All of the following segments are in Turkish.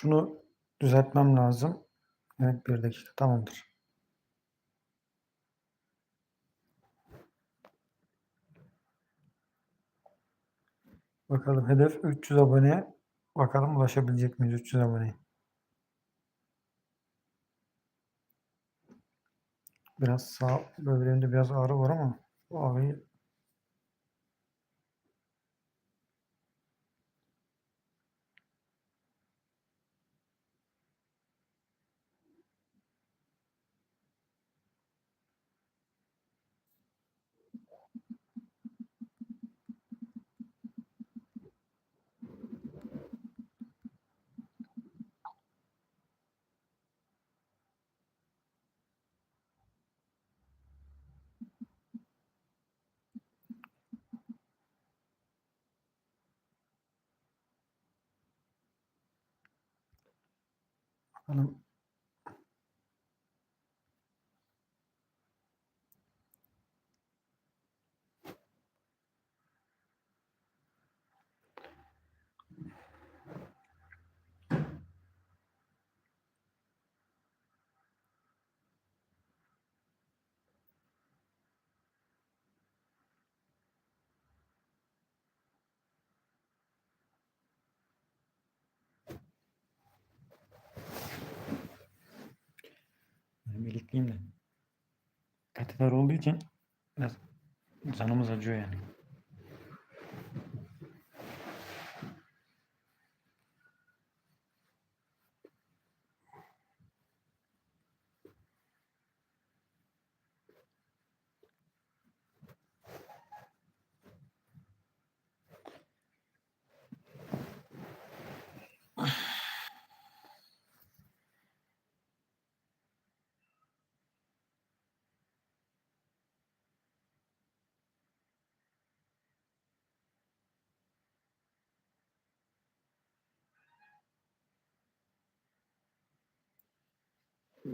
Şunu düzeltmem lazım. Evet 1 dakika tamamdır. Bakalım hedef 300 abone. Bakalım ulaşabilecek miyiz 300 aboneye? Biraz sağ böbreğimde biraz ağrı var ama bu ağrıyı bakalım Benim ilikliyim de. Kateter olduğu için biraz canımız acıyor yani.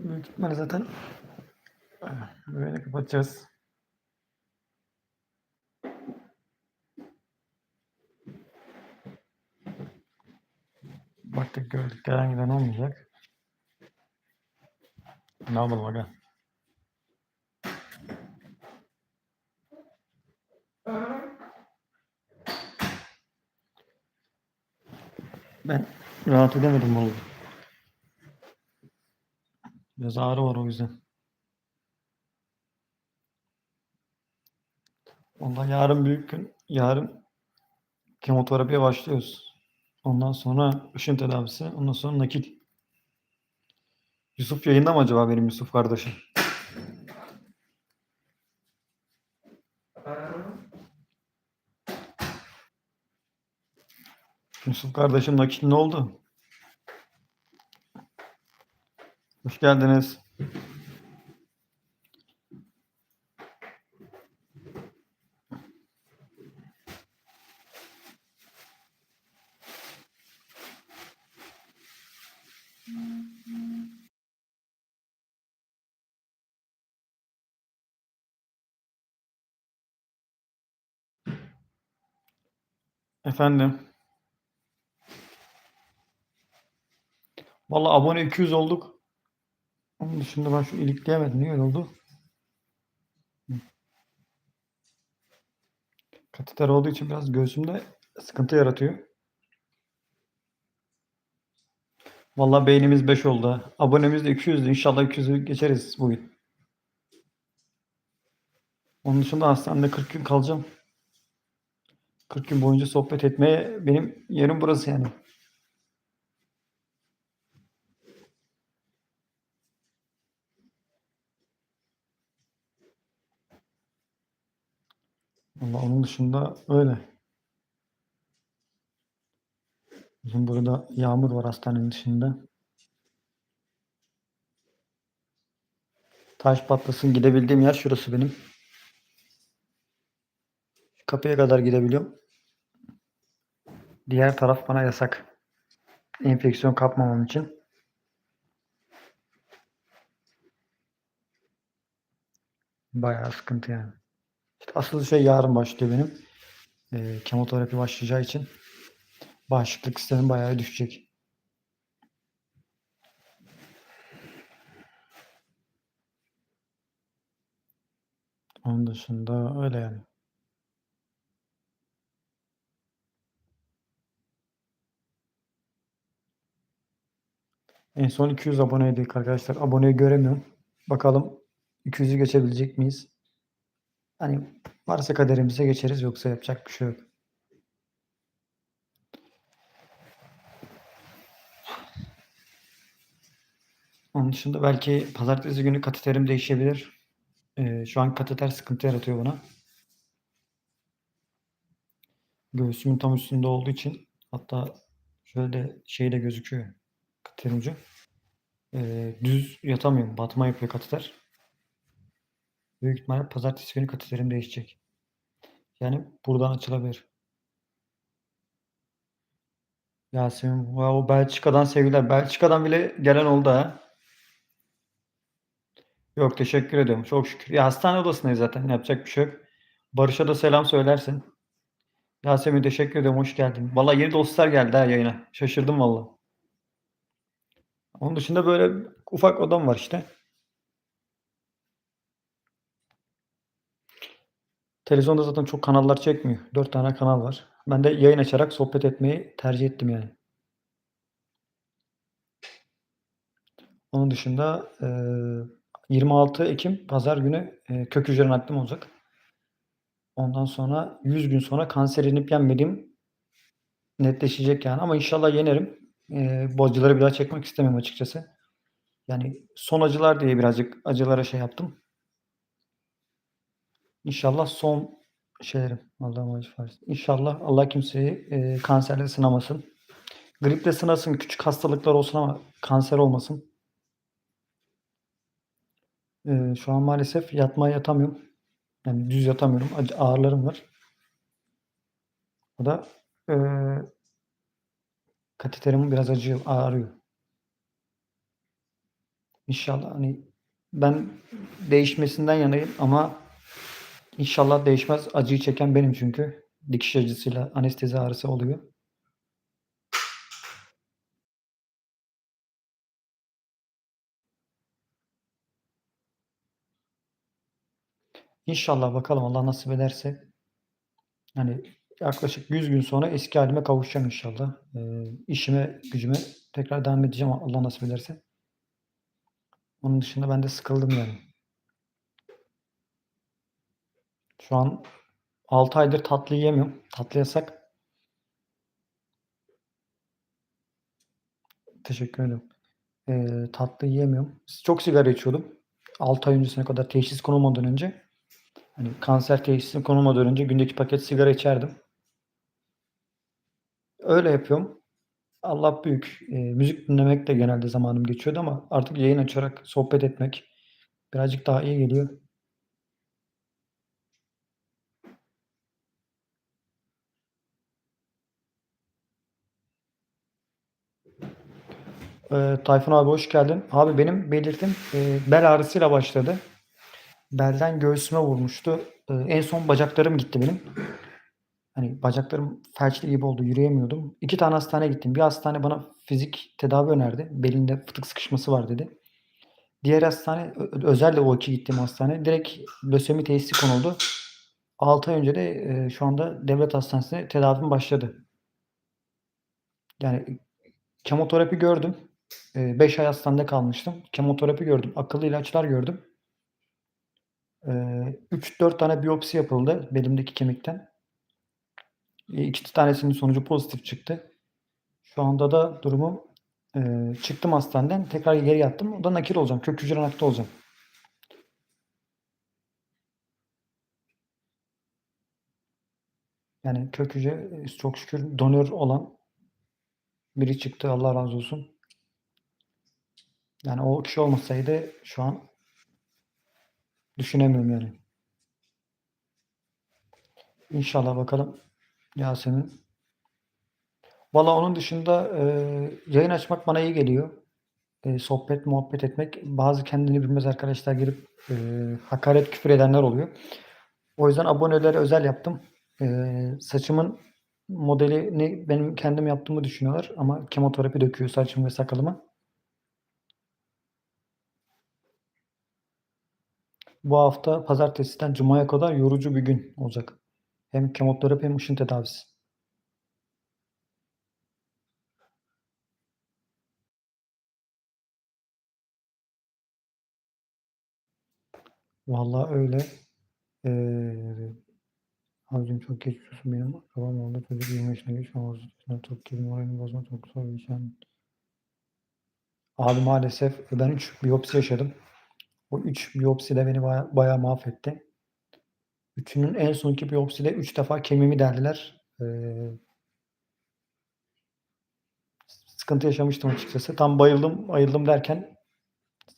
Büyük ihtimalle zaten böyle kapatacağız. Baktık gördük gelen giden olmayacak. Ne yapalım aga? Ben rahat edemedim vallahi. Biraz ağrı var o yüzden. Ondan yarın büyük gün. Yarın kemoterapiye başlıyoruz. Ondan sonra ışın tedavisi. Ondan sonra nakil. Yusuf yayında mı acaba benim Yusuf kardeşim? Yusuf kardeşim nakil ne oldu? Hoş geldiniz. Efendim. Vallahi abone 200 olduk. Onun dışında ben şu ilikleyemedim. Niye oldu? Kateter olduğu için biraz göğsümde sıkıntı yaratıyor. Vallahi beynimiz 5 oldu. Abonemiz de 200'dü. İnşallah 200'ü geçeriz bugün. Onun dışında hastanede 40 gün kalacağım. 40 gün boyunca sohbet etmeye benim yerim burası yani. Vallahi onun dışında öyle. Bizim burada yağmur var hastanenin dışında. Taş patlasın gidebildiğim yer şurası benim. Kapıya kadar gidebiliyorum. Diğer taraf bana yasak. Enfeksiyon kapmamam için. Bayağı sıkıntı yani. Asıl şey yarın başlıyor benim. E, kemoterapi başlayacağı için bağışıklık sistemi bayağı düşecek. Onun dışında öyle yani. En son 200 aboneydik arkadaşlar. Aboneyi göremiyorum. Bakalım 200'ü geçebilecek miyiz? Hani varsa kaderimize geçeriz yoksa yapacak bir şey yok. Onun dışında belki pazartesi günü kateterim değişebilir. Eee, şu an kateter sıkıntı yaratıyor bana. Göğsümün tam üstünde olduğu için hatta şöyle şey de gözüküyor kateterin ucu. Eee, düz yatamıyorum. Batma yapıyor kateter. Büyük ihtimalle pazartesi günü kateterim değişecek. Yani buradan açılabilir. Yasemin, wow, Belçika'dan sevgiler. Belçika'dan bile gelen oldu ha. Yok teşekkür ediyorum. Çok şükür. Ya hastane odasındayız zaten. Yapacak bir şey yok. Barış'a da selam söylersin. Yasemin teşekkür ediyorum. Hoş geldin. Valla yeni dostlar geldi ha yayına. Şaşırdım valla. Onun dışında böyle ufak odam var işte. Televizyonda zaten çok kanallar çekmiyor. 4 tane kanal var. Ben de yayın açarak sohbet etmeyi tercih ettim yani. Onun dışında eee 26 Ekim pazar günü kök hücre naklim olacak. Ondan sonra 100 gün sonra kanser yenip yenmediğim netleşecek yani ama inşallah yenerim. Eee, bu acıları bir daha çekmek istemiyorum açıkçası. Yani son acılar diye birazcık acılara şey yaptım. İnşallah son şeylerim. Allah'ım acı versin. İnşallah Allah kimseyi eee, kanserle sınamasın. Griple sınasın, küçük hastalıklar olsun ama kanser olmasın. Eee, şu an maalesef yatmaya yatamıyorum. Yani düz yatamıyorum. Ağrılarım var. O da eee kateterim biraz acıyor, ağrıyor. İnşallah hani ben değişmesinden yanayım ama inşallah değişmez. Acıyı çeken benim çünkü. Dikiş acısıyla anestezi ağrısı oluyor. İnşallah bakalım Allah nasip ederse. Hani yaklaşık 100 gün sonra eski hâlime kavuşacağım inşallah. Eee, işime, gücüme tekrar devam edeceğim Allah nasip ederse. Onun dışında ben de sıkıldım yani. Şu an 6 aydır tatlı yiyemiyorum. Tatlı yasak. Teşekkür ederim. Eee, tatlı yiyemiyorum. Çok sigara içiyordum. 6 ay öncesine kadar teşhis konulmadan önce. Hani kanser teşhisi konulmadan önce günde 2 paket sigara içerdim. Öyle yapıyorum. Allah büyük. Eee, müzik dinlemekle genelde zamanım geçiyordu ama artık yayın açarak sohbet etmek birazcık daha iyi geliyor. Eee, Tayfun abi hoş geldin. Abi benim belirtim, eee, bel ağrısıyla başladı. Belden göğsüme vurmuştu. Eee, en son bacaklarım gitti benim. Hani bacaklarım felçli gibi oldu, yürüyemiyordum. 2 tane hastaneye gittim. Bir hastane bana fizik tedavi önerdi. Belinde fıtık sıkışması var dedi. Diğer hastane ö ö özel de o 2 gittiğim hastane. Direkt lösemi teşhisi konuldu. 6 ay önce de, eee, şu anda devlet hastanesinde tedavim başladı. Yani kemoterapi gördüm. Eee, 5 ay hastanede kalmıştım. Kemoterapi gördüm. Akıllı ilaçlar gördüm. Eee, 3-4 tane biyopsi yapıldı belimdeki kemikten. Eee, 2 tanesinin sonucu pozitif çıktı. Şu anda da durumum, eee, çıktım hastaneden tekrar geri yattım. O da nakil olacağım. Kök hücre nakli olacağım. Yani kök hücre, eee, çok şükür donör olan biri çıktı. Allah razı olsun. Yani o kişi olmasaydı şu an düşünemiyorum yani. İnşallah bakalım Yasemin. Valla onun dışında, eee, yayın açmak bana iyi geliyor. Eee, sohbet, muhabbet etmek. Bazı kendini bilmez arkadaşlar gelip, eee, hakaret, küfür edenler oluyor. O yüzden abonelere özel yaptım. Eee, saçımın modelini benim kendim yaptığımı düşünüyorlar ama kemoterapi döküyor saçıma ve sakalıma. Bu hafta pazartesiden cumaya kadar yorucu bir gün olacak. Hem kemoterapi hem ışın tedavisi. Vallahi öyle. Eee, abicim çok geçmiş olsun. Benim akrabam oldu. Çocuk 20 yaşına geçiyor. Çok gibi moralini bozma çok zor bir şey. Abi maalesef ben 3 biyopsi yaşadım. O 3 biyopsi de beni baya bayağı mahvetti. Üçünün en sonki biyopside 3 defa kemiğimi deldiler. Eee sıkıntı yaşamıştım açıkçası. Tam bayıldım, ayıldım derken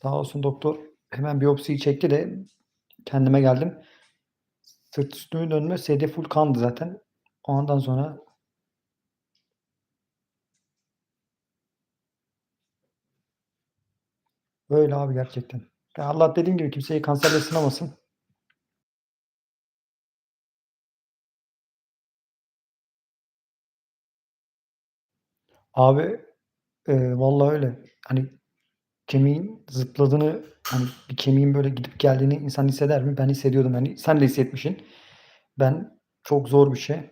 sağ olsun doktor hemen biyopsiyi çekti de kendime geldim. Sırt üstü dönme SD full kandı zaten. O andan sonra Öyle abi gerçekten. Ya Allah dediğim gibi kimseyi kanserle sınamasın. Abi, eee, vallahi öyle. Hani kemiğin zıpladığını, hani bir kemiğin böyle gidip geldiğini insan hisseder mi? Ben hissediyordum. Hani sen de hissetmişsin. Ben çok zor bir şey.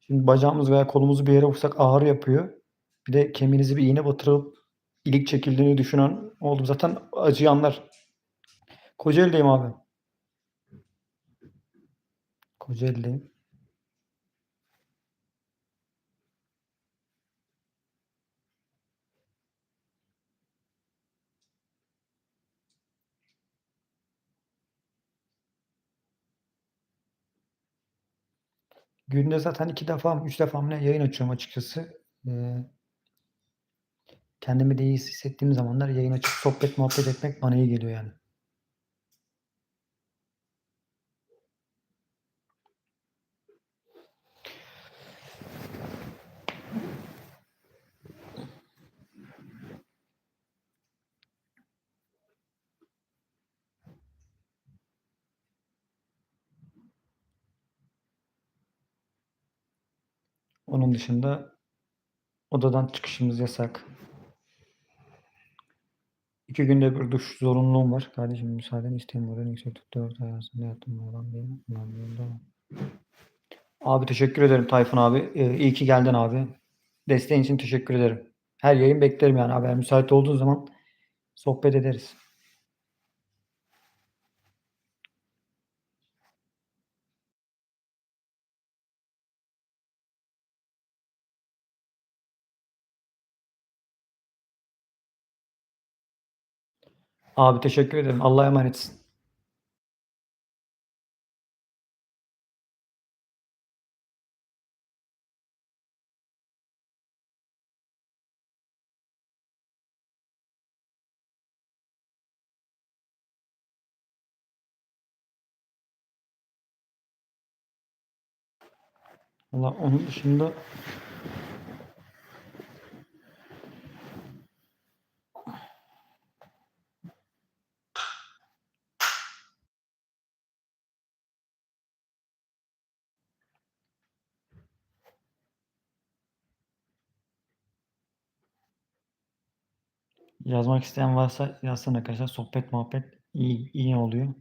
Şimdi bacağımızı veya kolumuzu bir yere vursak ağrı yapıyor. Bir de kemiğinize bir iğne batırıp ilik çekildiğini düşünen oldu. Zaten acıyı anlar. Kocaeli'deyim abi. Kocaeli'deyim. Günde zaten 2 defa 3 defa mı ne yayın açıyorum açıkçası. Eee kendimi de iyi hissettiğim zamanlar yayın açıp sohbet muhabbet etmek bana iyi geliyor yani. Onun dışında odadan çıkışımız yasak. 2 günde bir duş zorunluluğum var. Kardeşim müsaadeni. Moralin yüksek tut. 4 ay arasında yattım falan diye. Abi teşekkür ederim Tayfun abi. Eee, iyi ki geldin abi. Desteğin için teşekkür ederim. Her yayın beklerim yani abi. Müsait olduğun zaman sohbet ederiz. Abi teşekkür ederim. Allah'a emanetsin. Valla onun dışında Yazmak isteyen varsa yazsın arkadaşlar. Sohbet muhabbet iyi iyi oluyor.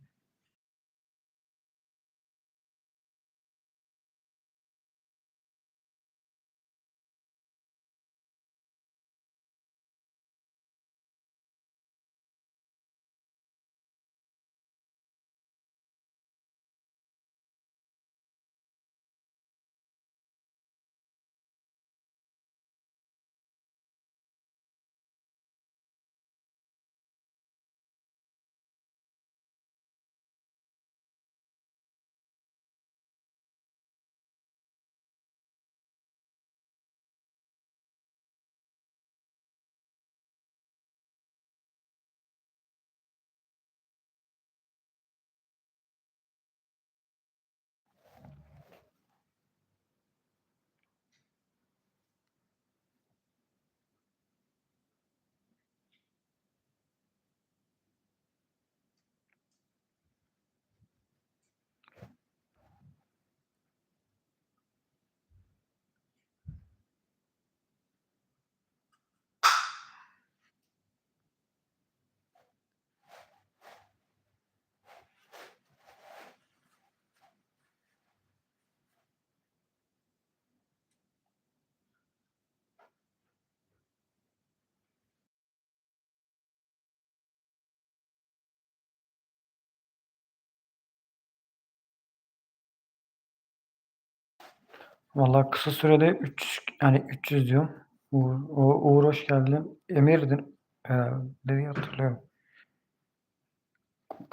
Vallahi kısa sürede 300 yani 300 diyorum. Uğur, U Uğur hoş geldin. Emir'din herhâlde diye hatırlıyorum.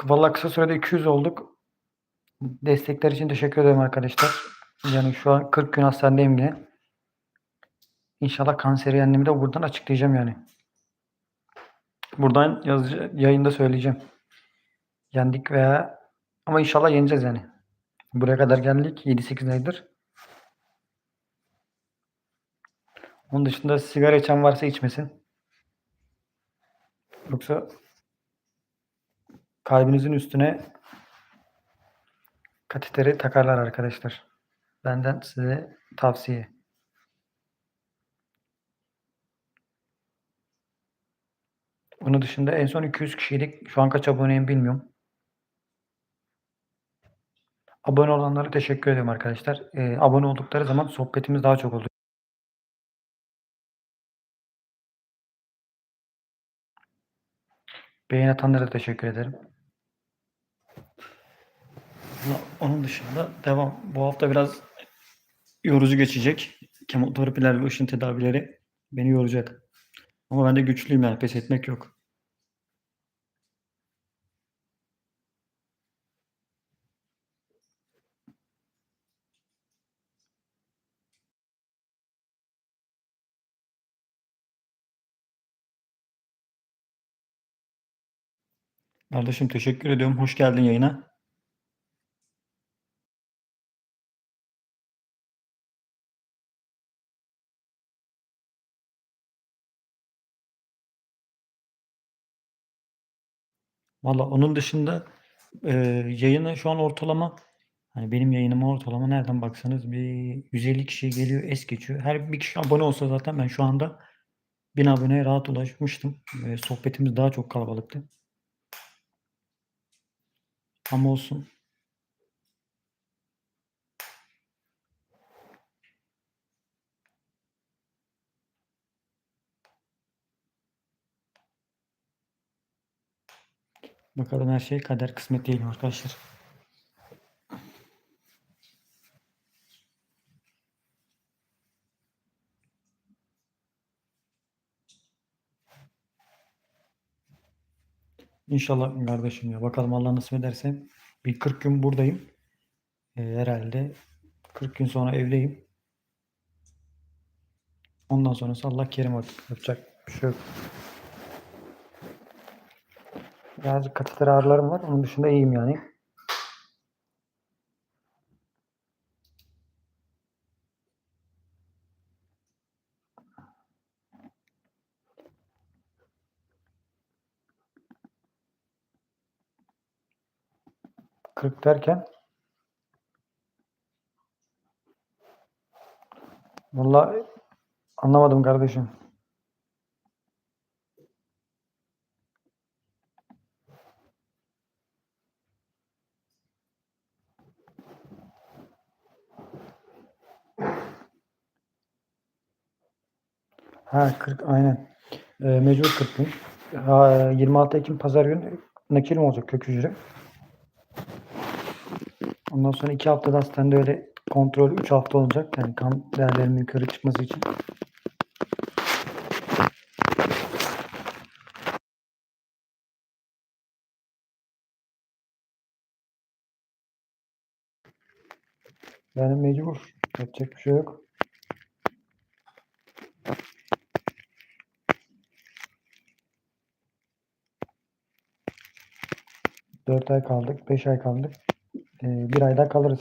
Vallahi kısa sürede 200 olduk. Destekler için teşekkür ederim arkadaşlar. Yani şu an 40 gün hastanedeyim yine. İnşallah kanseri yendiğimi de buradan açıklayacağım yani. Buradan yazıcı, yayında söyleyeceğim. Yendik veya ama inşallah yeneceğiz yani. Buraya kadar geldik 7-8 aydır. Onun dışında sigara içen varsa içmesin. Yoksa kalbinizin üstüne kateteri takarlar arkadaşlar. Benden size tavsiye. Onun dışında en son 200 kişiydik. Şu an kaç aboneyim bilmiyorum. Abone olanlara teşekkür ederim arkadaşlar. Eee, abone oldukları zaman sohbetimiz daha çok oluyor. Beğeni atanlara teşekkür ederim. Onun dışında devam. Bu hafta biraz yorucu geçecek. Kemoterapiler ve ışın tedavileri beni yoracak. Ama ben de güçlüyüm yani pes etmek yok. Kardeşim teşekkür ediyorum. Hoş geldin yayına. Valla onun dışında eee yayına şu an ortalama hani benim yayınıma ortalama nereden baksanız bir 150 kişi geliyor, es geçiyor. Her bir kişi abone olsa zaten ben şu anda 1000 aboneye rahat ulaşmıştım. Eee, sohbetimiz daha çok kalabalıktı. Ama olsun. Bakalım her şey kader kısmet değil arkadaşlar? İnşallah kardeşim ya. Bakalım Allah nasip ederse bir 40 gün buradayım. Eee, herhâlde 40 gün sonra evdeyim. Ondan sonrası Allah kerim artık. Yapacak bir şey yok. Birazcık kateter ağrılarım var. Onun dışında iyiyim yani. Kırk derken? Vallahi anlamadım kardeşim. Ha 40 aynen. Eee, mecbur 40 gün. Ha, 26 Ekim pazar günü nakilim olacak kök hücre. Ondan sonra 2 haftada hastanede öyle kontrol 3 hafta olacak. Yani kan değerlerimin yukarı çıkması için. Yani mecbur. Yapacak bir şey yok. 4 ay kaldık, 5 ay kaldık. Eee, 1 ay daha kalırız.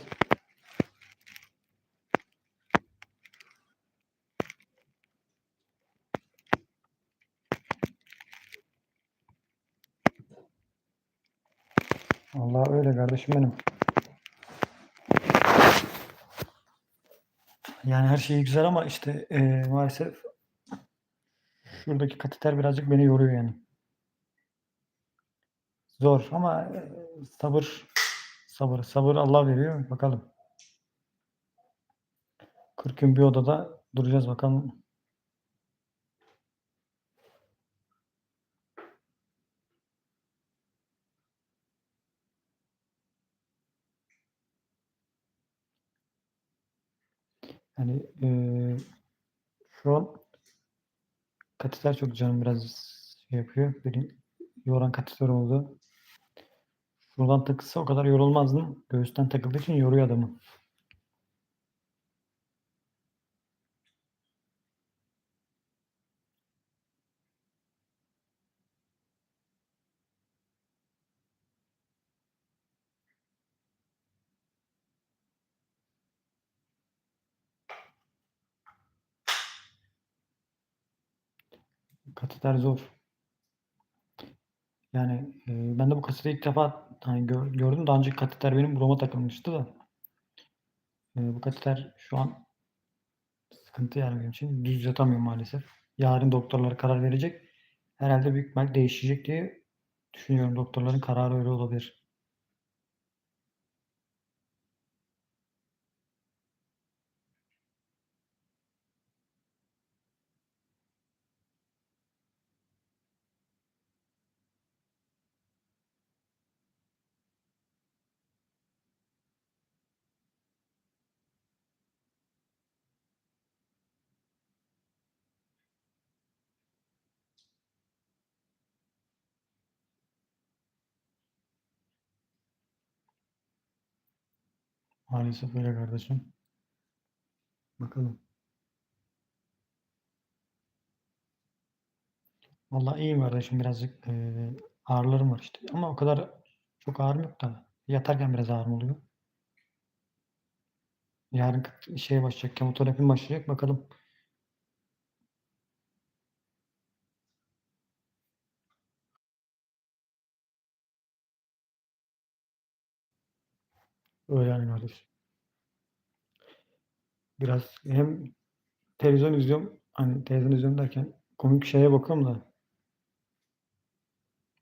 Vallahi öyle kardeşim benim. Yani her şey güzel ama işte, eee, maalesef şuradaki kateter birazcık beni yoruyor yani. Zor ama, eee, sabır sabır sabır Allah veriyor. Bakalım. 40 gün bir odada duracağız bakalım. Hani, eee, şu an kateter çok canım biraz şey yapıyor. Beni yoran kateter oldu. Şuradan takılsa o kadar yorulmazdım. Göğüsten takıldığı için yoruyor adamı. Kateter zor. Yani, eee, ben de bu kateteri ilk defa hani gör gördüm. Daha önce kateter benim burama takılmıştı da. Eee, bu kateter şu an sıkıntı yani benim için. Düz yatamıyorum maalesef. Yarın doktorlar karar verecek. Herhâlde büyük ihtimal değişecek diye düşünüyorum. Doktorların kararı öyle olabilir. Maalesef öyle kardeşim. Bakalım. Vallahi iyiyim kardeşim. Birazcık, eee, ağrılarım var işte ama o kadar çok ağrım yok da yatarken biraz ağrım oluyor. Yarın şeye başlayacak, kemoterapim başlayacak. Bakalım. Kardeşim. Biraz hem televizyon izliyorum, hani televizyon izliyorum derken komik şeye bakıyorum da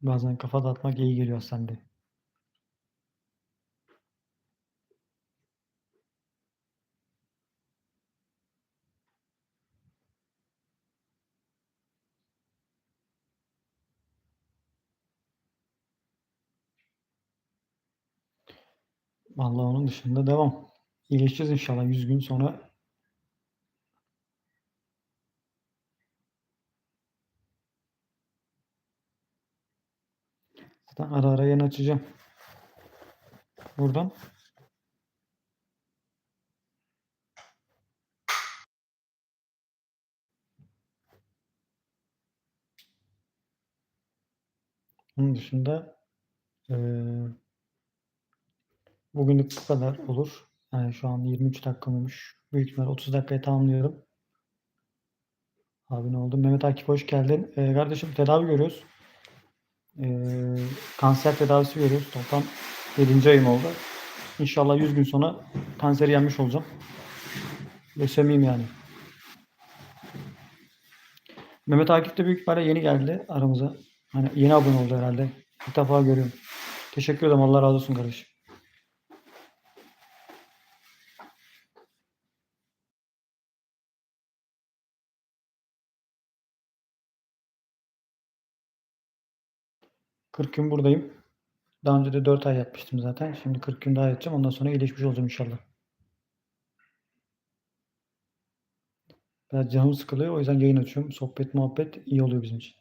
bazen kafa dağıtmak iyi geliyor hastanede. Vallahi onun dışında devam. İyileşeceğiz inşallah 100 gün sonra. Zaten ara ara yayın açacağım. Buradan. Onun dışında, eee bugünlük bu kadar olur. Yani şu an 23 dakikam olmuş. Büyük ihtimal 30 dakikaya tamamlıyorum. Abone oldum. Mehmet Akif hoş geldin. Eee, kardeşim tedavi görüyoruz. Eee, kanser tedavisi görüyoruz. Toplam 7. ayım oldu. İnşallah 100 gün sonra kanseri yenmiş olacağım. Lösemiyim yani. Mehmet Akif de büyük ihtimalle yeni geldi aramıza. Hani yeni abone oldu herhâlde. İlk defa görüyorum. Teşekkür ederim. Allah razı olsun kardeşim. Kırk gün buradayım. Daha önce de 4 ay yatmıştım zaten. Şimdi 40 gün daha yatacağım. Ondan sonra iyileşmiş olacağım inşallah. Biraz canım sıkılıyor. O yüzden yayın açıyorum. Sohbet, muhabbet iyi oluyor bizim için.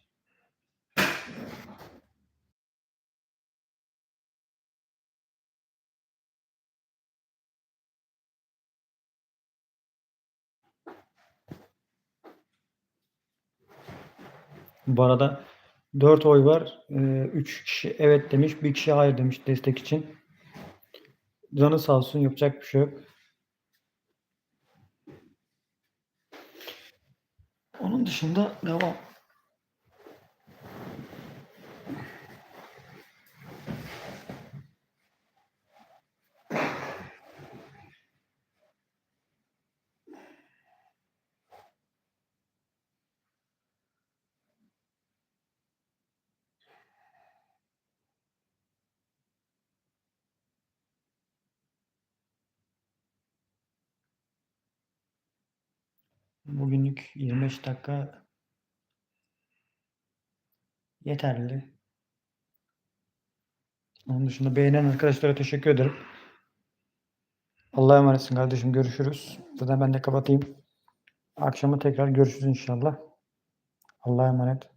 Bu arada 4 oy var. Eee, 3 kişi evet demiş, 1 kişi hayır demiş destek için. Canı sağ olsun. Yapacak bir şey yok. Onun dışında devam. Bugünlük 25 dakika yeterli. Onun dışında beğenen arkadaşlara teşekkür ederim. Allah'a emanetsin kardeşim. Görüşürüz. Zaten ben de kapatayım. Akşama tekrar görüşürüz inşallah. Allah'a emanet.